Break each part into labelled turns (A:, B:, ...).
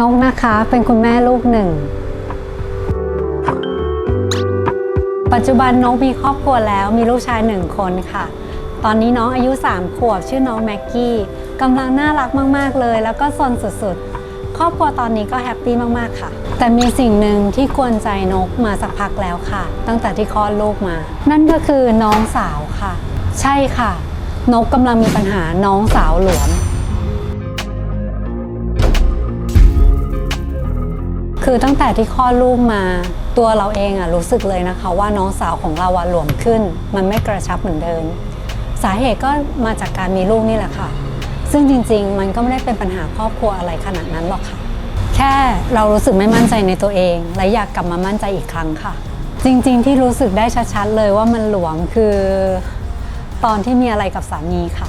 A: นกนะคะ เป็นคุณแม่ลูกหนึ่ง ปัจจุบันนกมีครอบครัวแล้วมีลูกชายหนึ่งคนค่ะ ตอนนี้น้องอายุ 3 ขวบชื่อน้องแม็กกี้กำลังน่ารักมาก ๆ เลย แล้วก็ซนสุด ๆ ครอบครัวตอนนี้ก็แฮปปี้มาก ๆ ค่ะ แต่มีสิ่งหนึ่งที่กวนใจนกมาสักพักแล้วค่ะ ตั้งแต่ที่คลอดลูกมา นั่นก็คือน้องสาวค่ะ ใช่ค่ะ นกกำลังมีปัญหาน้องสาวหลวม คือตั้งแต่ที่คลอดลูกมา ตัวเราเองอะรู้สึกเลยนะคะ ว่าน้องสาวของเราอะหลวมขึ้น มันไม่กระชับเหมือนเดิม สาเหตุก็มาจากการมีลูกนี่แหละค่ะ ซึ่งจริงๆ มันก็ไม่ได้เป็นปัญหาครอบครัวอะไรขนาดนั้นหรอกค่ะ แค่เรารู้สึกไม่มั่นใจในตัวเอง และอยากกลับมามั่นใจอีกครั้งค่ะ จริงๆ ที่รู้สึกได้ชัดๆเลยว่ามันหลวมคือ ตอนที่มีอะไรกับสามีค่ะ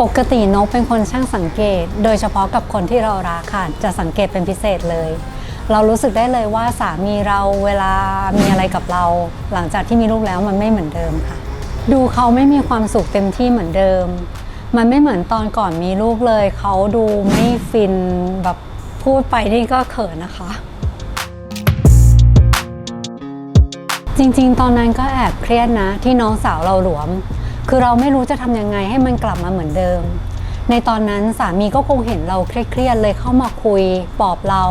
A: ปกตินกเป็นคนช่างสังเกต โดยเฉพาะกับคนที่เรารักค่ะ จะสังเกตเป็นพิเศษเลย เรารู้สึกได้เลยว่าสามีเราเวลามีอะไรกับเรา หลังจากที่มีลูกแล้วมันไม่เหมือนเดิมค่ะ ดูเขาไม่มีความสุขเต็มที่เหมือนเดิม มันไม่เหมือนตอนก่อนมีลูกเลย เขาดูไม่ฟินแบบพูดไปนี่ก็เขินนะคะ จริงๆ ตอนนั้นก็แอบเครียดนะที่น้องสาวเราหลวม คือเราไม่รู้จะทำยังไงให้มันกลับมาเหมือนเดิม ในตอนนั้นสามีก็คงเห็นเราเครียดๆเลยเข้ามาคุยปลอบเรา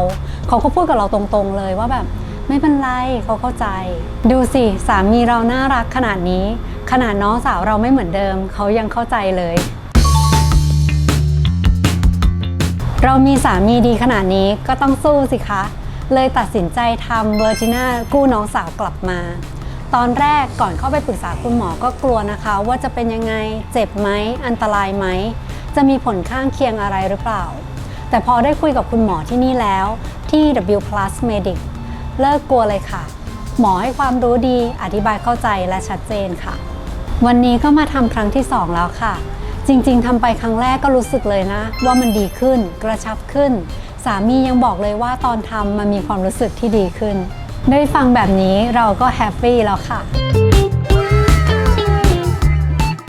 A: เขาก็พูดกับเราตรงๆเลยว่าแบบไม่เป็นไรเขาเข้าใจ ดูสิสามีเราน่ารักขนาดนี้ ขนาดน้องสาวเราไม่เหมือนเดิม เขายังเข้าใจเลย เรามีสามีดีขนาดนี้ก็ต้องสู้สิคะ เลยตัดสินใจทำเวอร์จิน่ากู้น้องสาวกลับมา ตอนแรกก่อนเข้าไปปรึกษาคุณหมอก็กลัวนะคะ ว่าจะเป็นยังไงเจ็บไหมอันตรายไหม จะมีผลข้างเคียงอะไรหรือเปล่า แต่พอได้คุยกับคุณหมอที่นี่แล้วที่ W Plus Medic เลิกกลัวเลยค่ะ หมอให้ความรู้ดีอธิบายเข้าใจและชัดเจนค่ะ วันนี้ก็มาทำครั้งที่ 2 แล้วค่ะ จริงๆทำไปครั้งแรกก็รู้สึกเลยนะ ว่ามันดีขึ้น กระชับขึ้น สามียังบอกเลยว่าตอนทำมันมีความรู้สึกที่ดีขึ้น ได้ฟังแบบนี้เราก็แฮปปี้แล้วค่ะ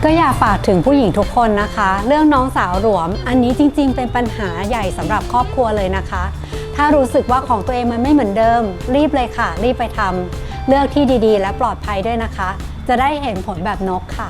A: ก็อยากฝากถึงผู้หญิงทุกคนนะคะ เรื่องน้องสาวหลวม อันนี้จริง ๆ เป็นปัญหาใหญ่สำหรับครอบครัวเลยนะคะ ถ้ารู้สึกว่าของตัวเองมันไม่เหมือนเดิม รีบเลยค่ะ รีบไปทำเลือกที่ดีๆ และปลอดภัยด้วยนะคะ จะได้เห็นผลแบบนกค่ะ